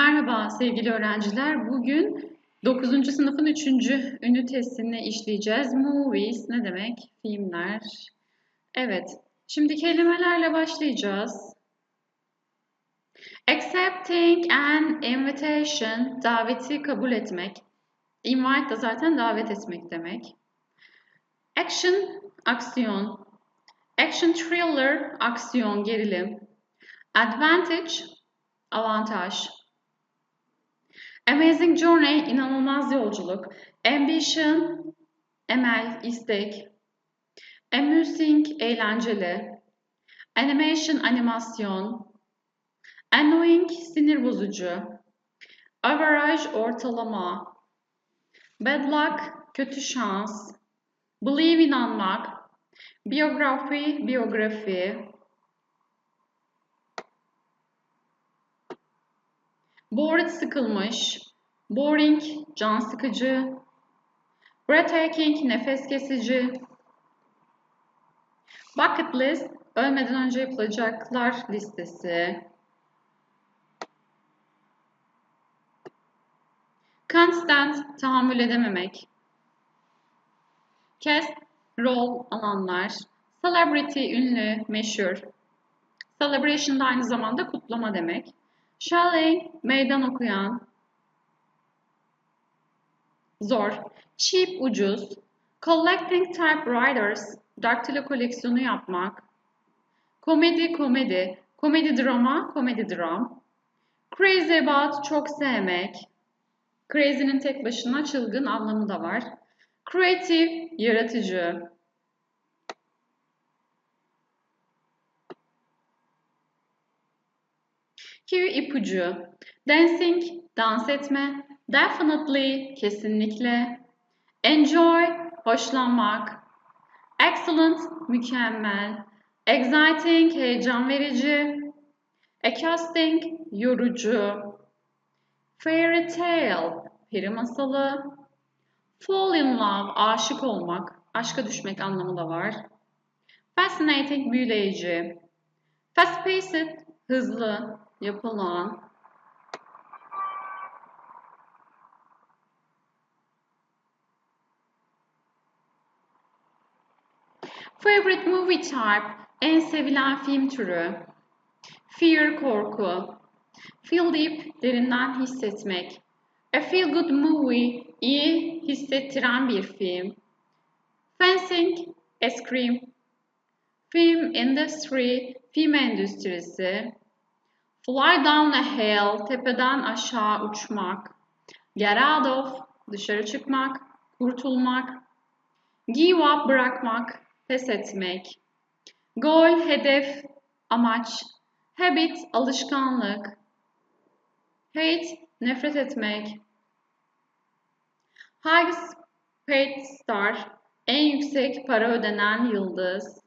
Merhaba sevgili öğrenciler. Bugün 9. sınıfın 3. ünitesini işleyeceğiz. Movies ne demek? Filmler. Evet. Şimdi kelimelerle başlayacağız. Accepting an invitation, daveti kabul etmek. Invite de zaten davet etmek demek. Action, aksiyon. Action thriller, aksiyon, gerilim. Advantage, avantaj. Amazing Journey, inanılmaz yolculuk. Ambition, emel, istek. Amusing, eğlenceli. Animation, animasyon. Annoying, sinir bozucu. Average, ortalama. Bad luck, kötü şans. Believe, inanmak. Biyografi, biyografi. Bored sıkılmış. Boring can sıkıcı. Breathtaking nefes kesici. Bucket list ölmeden önce yapılacaklar listesi. Can't stand tahammül edememek. Cast rol alanlar. Celebrity ünlü, meşhur. Celebration da aynı zamanda kutlama demek. Shelley, meydan okuyan. Zor. Cheap, ucuz. Collecting typewriters, daktilo koleksiyonu yapmak. Komedi, komedi. Komedi drama, komedi dram. Crazy about, çok sevmek. Crazy'nin tek başına çılgın anlamı da var. Creative, yaratıcı. Cue ipucu. Dancing, dans etme. Definitely, kesinlikle. Enjoy, hoşlanmak. Excellent, mükemmel. Exciting, heyecan verici. Exhausting, yorucu. Fairy tale, peri masalı. Fall in love, aşık olmak, aşka düşmek anlamı da var. Fascinating, büyüleyici. Fast paced, hızlı, yapılan. Favorite movie type, en sevilen film türü. Fear, korku. Feel deep, derinden hissetmek. A feel good movie, iyi hissettiren bir film. Fencing, eskrim. Film industry, film endüstrisi. Fly down a hill, tepeden aşağı uçmak. Get out of, dışarı çıkmak, kurtulmak. Give up, bırakmak, pes etmek. Goal, hedef, amaç. Habit, alışkanlık. Hate, nefret etmek. Highest paid star, en yüksek para ödenen yıldız.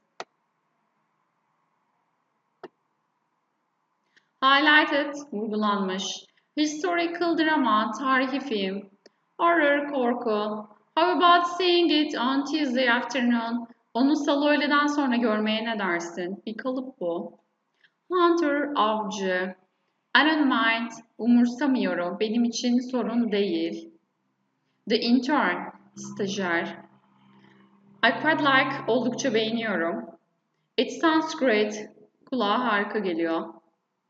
Highlighted, vurgulanmış. Historical drama, tarihi film. Horror, korku. How about seeing it on Tuesday afternoon? Onu salı öğleden sonra görmeye ne dersin? Bir kalıp bu. Hunter, avcı. I don't mind, umursamıyorum. Benim için sorun değil. The intern, stajyer. I quite like, oldukça beğeniyorum. It sounds great, kulağa harika geliyor.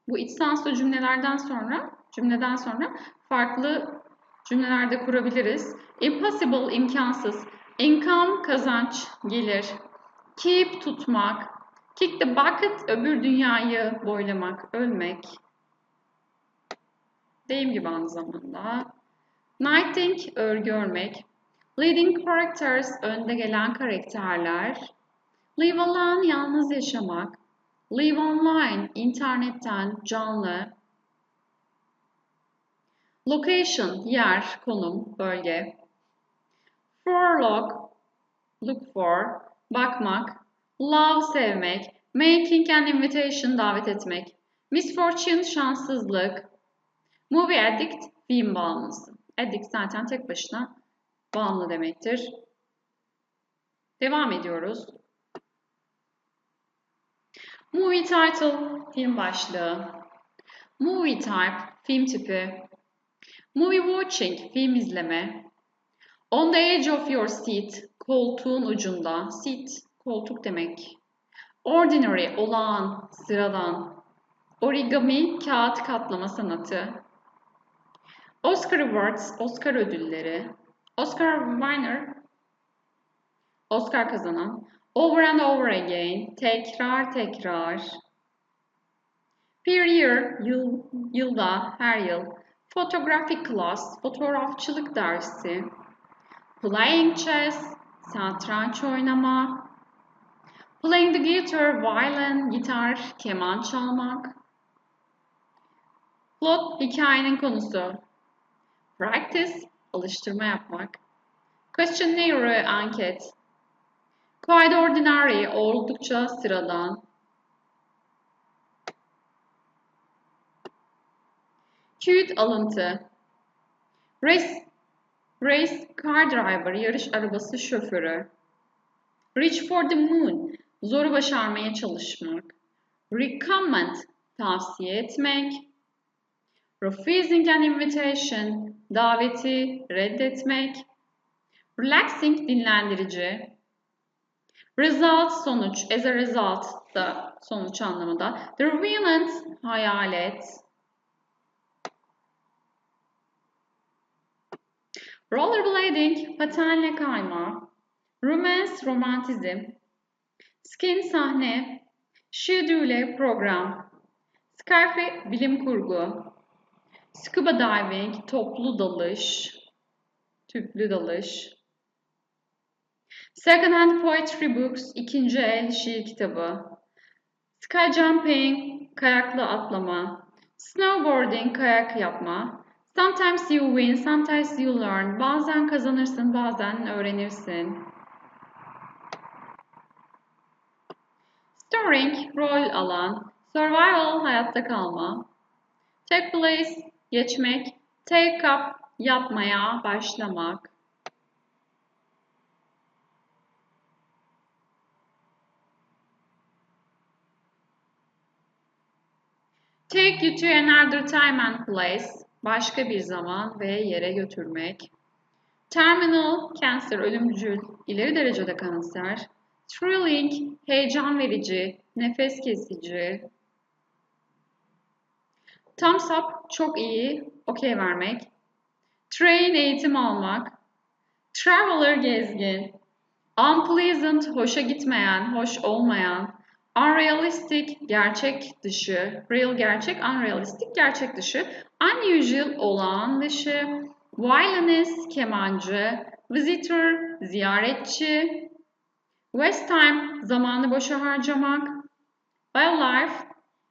Bu iç sanslı cümlelerden sonra, cümleden sonra farklı cümlelerde kurabiliriz. Impossible, imkansız. Income, kazanç, gelir. Keep, tutmak. Kick the bucket, öbür dünyayı boylamak, ölmek. Deyim gibi aynı zamanda. Knitting, örgü örmek. Leading characters, önde gelen karakterler. Live alone, yalnız yaşamak. Live online, internetten, canlı. Location, yer, konum, bölge. Forlog, look for, bakmak. Love, sevmek. Making an invitation, davet etmek. Misfortune, şanssızlık. Movie addict, film bağımlısı. Addict zaten tek başına bağımlı demektir. Devam ediyoruz. Movie title, film başlığı. Movie type, film tipi. Movie watching, film izleme. On the edge of your seat, koltuğun ucunda. Seat, koltuk demek. Ordinary, olağan, sıradan. Origami, kağıt katlama sanatı. Oscar Awards, Oscar ödülleri. Oscar winner, Oscar kazanan. Over and over again, tekrar tekrar. Per year, yıl, yılda, her yıl. Photographic class, fotoğrafçılık dersi. Playing chess, satranç oynama. Playing the guitar, violin, gitar, keman çalmak. Plot, hikayenin konusu. Practice, alıştırma yapmak. Questionnaire, anket. Quite ordinary, oldukça sıradan. Cute alıntı. Race, race car driver, yarış arabası şoförü. Reach for the moon, zoru başarmaya çalışmak. Recommend, tavsiye etmek. Refusing an invitation, daveti reddetmek. Relaxing, dinlendirici. Result, sonuç. As a result da sonuç anlamında. The revenant, hayalet. Rollerblading, patenle kayma. Romance, romantizm. Skin, sahne. Schedule, program. Skype, bilim kurgu. Scuba diving, toplu dalış. Tüplü dalış. Second hand poetry books, ikinci el şiir kitabı. Sky jumping, kayaklı atlama. Snowboarding, kayak yapma. Sometimes you win, sometimes you learn. Bazen kazanırsın, bazen öğrenirsin. Storing, rol alan. Survival, hayatta kalma. Take place, geçmek. Take up, yapmaya, başlamak. Take you to another time and place. Başka bir zaman ve yere götürmek. Terminal, cancer, ölümcül, ileri derecede kanser. Thrilling, heyecan verici, nefes kesici. Thumbs up, çok iyi, okey vermek. Train, eğitim almak. Traveler, gezgin. Unpleasant, hoşa gitmeyen, hoş olmayan. Unrealistic, gerçek dışı. Real, gerçek. Unrealistic, gerçek dışı. Unusual, olağan dışı. Violinist, kemancı. Visitor, ziyaretçi. Waste time, zamanı boşa harcamak. Wildlife,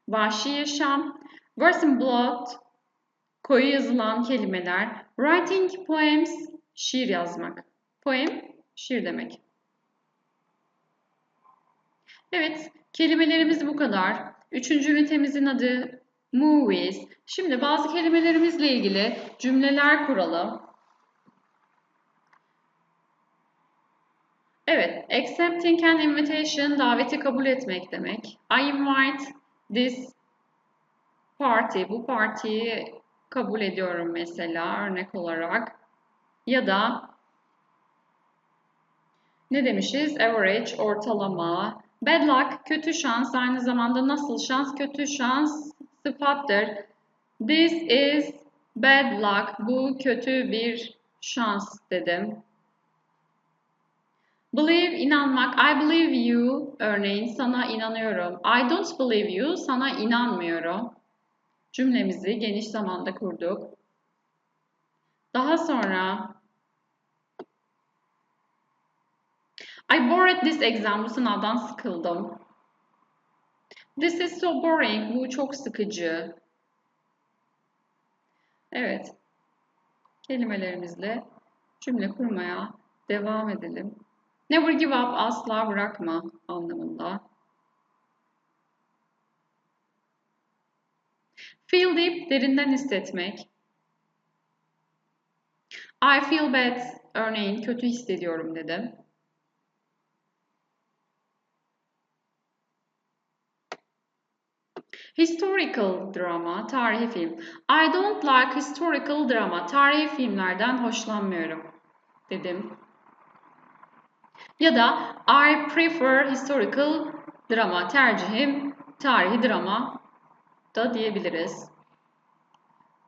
vahşi yaşam. Verse in blood, koyu yazılan kelimeler. Writing poems, şiir yazmak. Poem, şiir demek. Evet, kelimelerimiz bu kadar. Üçüncü ünitemizin adı movies. Şimdi bazı kelimelerimizle ilgili cümleler kuralım. Evet, accepting an invitation, daveti kabul etmek demek. I invite this party, bu partiyi kabul ediyorum mesela örnek olarak. Ya da ne demişiz? Average, ortalama. Bad luck, kötü şans. Aynı zamanda nasıl şans? Kötü şans sıfattır. This is bad luck. Bu kötü bir şans dedim. Believe, inanmak. I believe you. Örneğin sana inanıyorum. I don't believe you. Sana inanmıyorum. Cümlemizi geniş zamanda kurduk. Daha sonra I bored this exam. Bu sınavdan sıkıldım. This is so boring. Bu çok sıkıcı. Evet. Kelimelerimizle cümle kurmaya devam edelim. Never give up. Asla bırakma anlamında. Feel deep, derinden hissetmek. I feel bad, örneğin kötü hissediyorum dedim. Historical drama, tarihi film. I don't like historical drama. Tarihi filmlerden hoşlanmıyorum dedim. Ya da I prefer historical drama. Tercihim tarihi drama da diyebiliriz.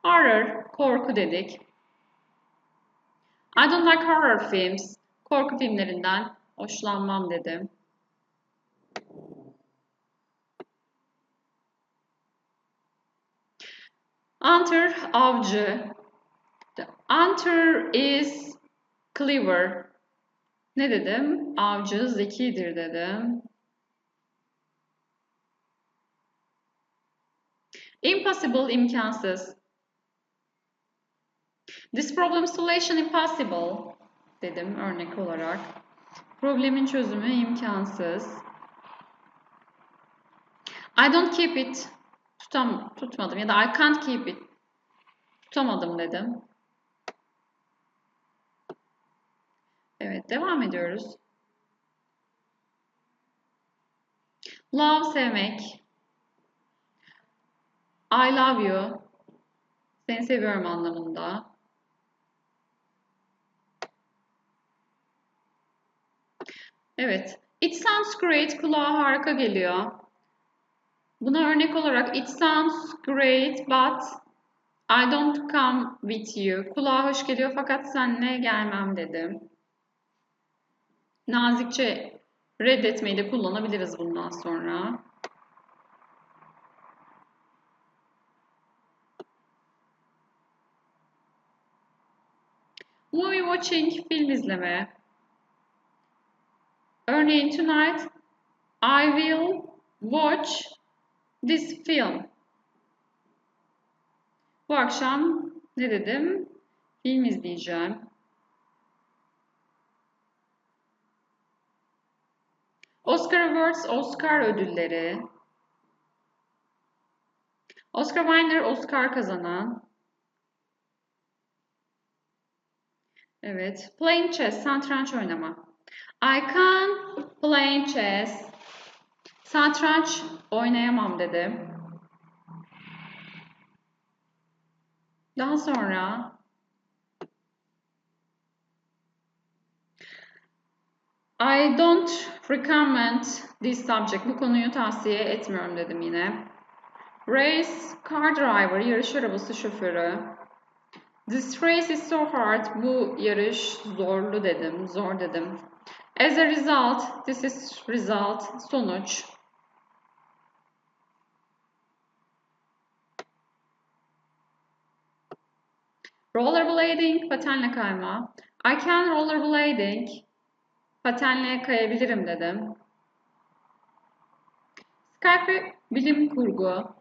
Horror, korku dedik. I don't like horror films. Korku filmlerinden hoşlanmam dedim. Hunter, avcı. The hunter is clever. Ne dedim? Avcı zekidir dedim. Impossible, imkansız. This problem solution impossible dedim örnek olarak. Problemin çözümü imkansız. I don't keep it. Tutam, tutmadım ya da I can't keep it. Tutamadım dedim. Evet, devam ediyoruz. Love sevmek. I love you. Seni seviyorum anlamında. Evet. It sounds great. Kulağa harika geliyor. Buna örnek olarak it sounds great but I don't come with you. Kulağa hoş geliyor fakat seninle gelmem dedim. Nazikçe reddetmeyi de kullanabiliriz bundan sonra. Movie watching, film izleme. Örneğin tonight I will watch this film. Bu akşam ne dedim? Film izleyeceğim. Oscar Awards, Oscar ödülleri. Oscar Wilder, Oscar kazanan. Evet. Playing chess, satranç oynama. I can play chess. Satranç oynayamam dedim. Daha sonra I don't recommend this subject. Bu konuyu tavsiye etmiyorum dedim yine. Race car driver, yarış arabası şoförü. This race is so hard. Bu yarış zorlu dedim, zor dedim. As a result, this is result, sonuç. Rollerblading, patenle kayma. I can rollerblading. Patenle kayabilirim dedim. Skype bilim kurgu.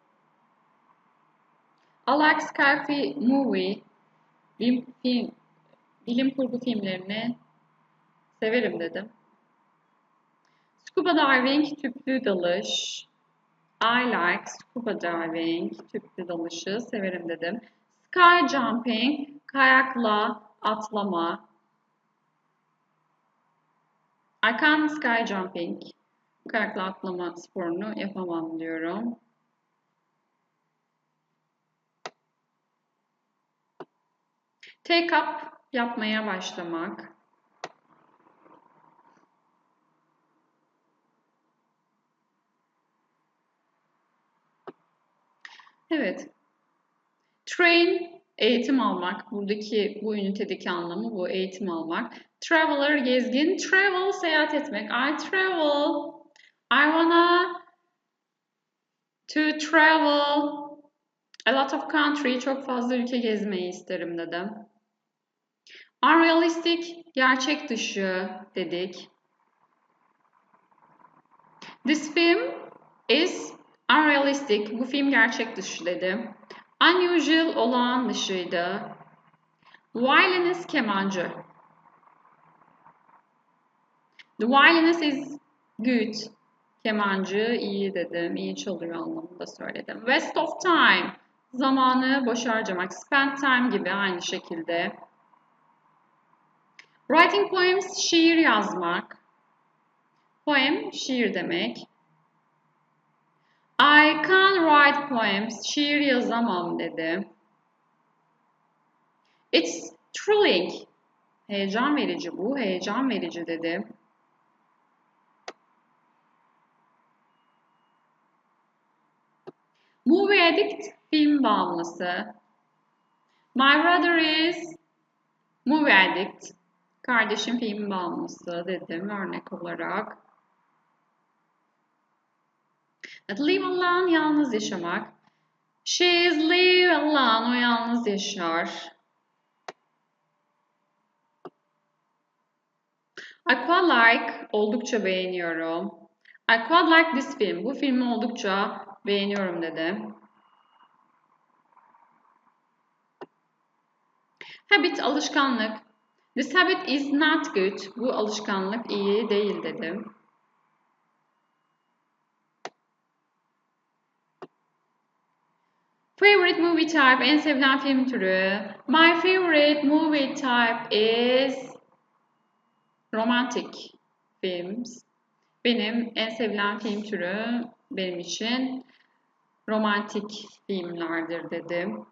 I like Skype movie. Bilim, film, bilim kurgu filmlerini severim dedim. Scuba diving, tüplü dalış. I like scuba diving, tüplü dalışı severim dedim. Sky jumping, kayakla atlama. I can sky jumping, kayakla atlama sporunu yapamam diyorum. Take up, yapmaya başlamak. Evet. Train, eğitim almak. Buradaki bu ünitedeki anlamı bu eğitim almak. Traveler, gezgin. Travel, seyahat etmek. I travel. I wanna to travel a lot of country. Çok fazla ülke gezmeyi isterim dedim. Unrealistic, gerçek dışı dedik. This film is unrealistic. Bu film gerçek dışı dedim. Unusual, olağan dışıydı. Violinist, kemancı. The violinist is good. Kemancı iyi dedim. iyi çalıyor anlamında söyledim. Waste of time. Zamanı boş harcamak. Spend time gibi aynı şekilde. Writing poems, şiir yazmak. Poem, şiir demek. I can't write poems. Şiir yazamam dedi. It's thrilling. Heyecan verici bu. Heyecan verici dedi. Movie addict, film bağımlısı. My brother is movie addict. Kardeşim film bağımlısı dedim örnek olarak. Live alone, yalnız yaşamak. She is live alone, o yalnız yaşar. I quite like, oldukça beğeniyorum. I quite like this film, bu filmi oldukça beğeniyorum dedi. Habit, alışkanlık. This habit is not good, bu alışkanlık iyi değil dedim. Favorite movie type, en sevilen film türü. My favorite movie type is romantic films. Benim en sevilen film türü benim için romantik filmlerdir dedim.